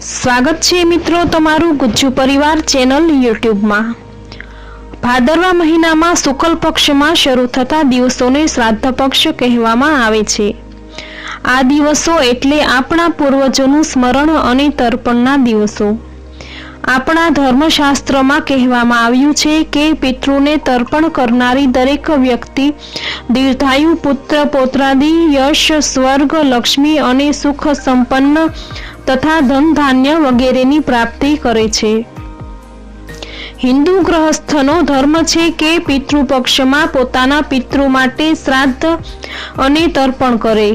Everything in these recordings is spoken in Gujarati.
સ્વાગત છે મિત્રો તમારું ગુજ્જુ પરિવાર ચેનલ યુટ્યુબમાં. ભાદરવા મહિનામાં શુક્લ પક્ષમાં શરૂ થતા દિવસોને શ્રાદ્ધ પક્ષ કહેવામાં આવે છે. આ દિવસો એટલે આપણા પૂર્વજોનું સ્મરણ અને તર્પણના દિવસો. આપણા ધર્મશાસ્ત્રમાં કહેવામાં આવ્યું છે કે પિતૃને તર્પણ કરનારી દરેક વ્યક્તિ દીર્ઘાયુ પુત્ર, પૌત્રાદિ, યશ, સ્વર્ગ, લક્ષ્મી અને સુખ સંપન્ન તથા ધન ધાન્ય વગેરેની પ્રાપ્તિ કરે છે. હિન્દુ ગ્રહસ્થનો ધર્મ છે કે પિતૃપક્ષમાં પોતાના પિતૃ માટે શ્રાદ્ધ અને તર્પણ કરે,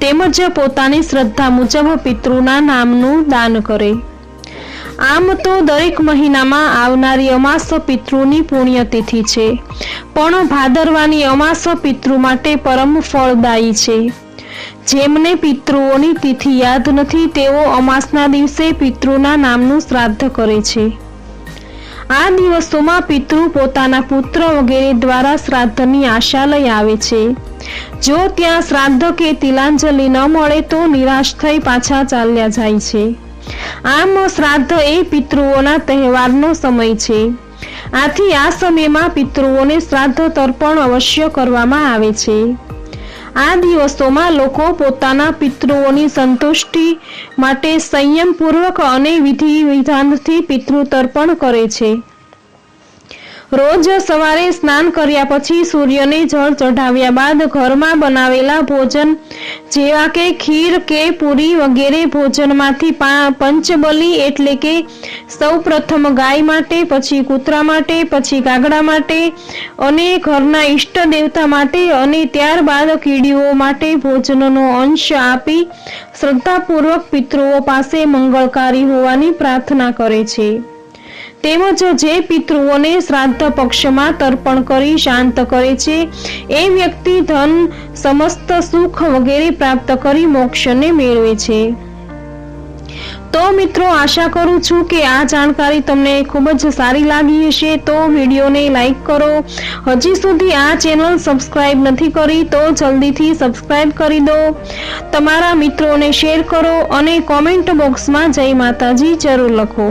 તેમજ પોતાની શ્રદ્ધા મુજબ પિતૃના નામનું દાન કરે. આમ તો દરેક મહિનામાં આવનારી અમાસ પિતૃની પુણ્યતિથિ છે, પણ ભાદરવાની અમાસ પિતૃ માટે પરમ ફળદાયી છે. જેમને પિતૃઓની તિથિ યાદ નથી, તેઓ અમાસના દિવસે પિતૃના નામનું શ્રાદ્ધ કરે છે. આ દિવસોમાં પિતૃ પોતાના પુત્ર વગેરે દ્વારા શ્રાદ્ધની આશા લઈ આવે છે. જો ત્યાં શ્રાદ્ધ કે તિલાંજલિ ન મળે તો નિરાશ થઈ પાછા ચાલ્યા જાય છે. આમ શ્રાદ્ધ એ પિતૃઓના તહેવારનો સમય છે. આથી આ સમયમાં પિતૃઓને શ્રાદ્ધ તર્પણ અવશ્ય કરવામાં આવે છે. આ દિવસોમાં લોકો પોતાના પિતૃઓની સંતુષ્ટિ માટે સંયમપૂર્વક અને વિધિ વિધાનથી પિતૃ તર્પણ કરે છે. રોજ સવારે સ્નાન કર્યા પછી સૂર્યને જળ ચઢાવ્યા બાદ ઘરમાં બનાવેલા ભોજન, જેવા કે ખીર કે પૂરી વગેરે ભોજનમાંથી પંચબલી એટલે કે સૌ પ્રથમ ગાય માટે, પછી કૂતરા માટે, પછી કાગડા માટે અને ઘરના ઈષ્ટ દેવતા માટે અને ત્યારબાદ કીડીઓ માટે ભોજનનો અંશ આપી શ્રદ્ધાપૂર્વક પિતૃઓ પાસે મંગળકારી હોવાની પ્રાર્થના કરે છે. તેમજ જે પિતૃઓને શ્રાદ્ધ પક્ષમાં તર્પણ કરી શાંત કરે છે, એ વ્યક્તિ ધન, સમસ્ત સુખ વગેરે પ્રાપ્ત કરી મોક્ષને મેળવે છે. તો મિત્રો, આશા કરું છું કે આ જાણકારી તમને ખૂબ જ સારી લાગી હશે. તો વિડીયોને લાઈક કરો. હજી સુધી આ ચેનલ સબસ્ક્રાઇબ નથી કરી તો જલ્દીથી સબસ્ક્રાઇબ કરી દો. તમારા મિત્રોને શેર કરો અને કોમેન્ટ બોક્સમાં જય માતાજી જરૂર લખો.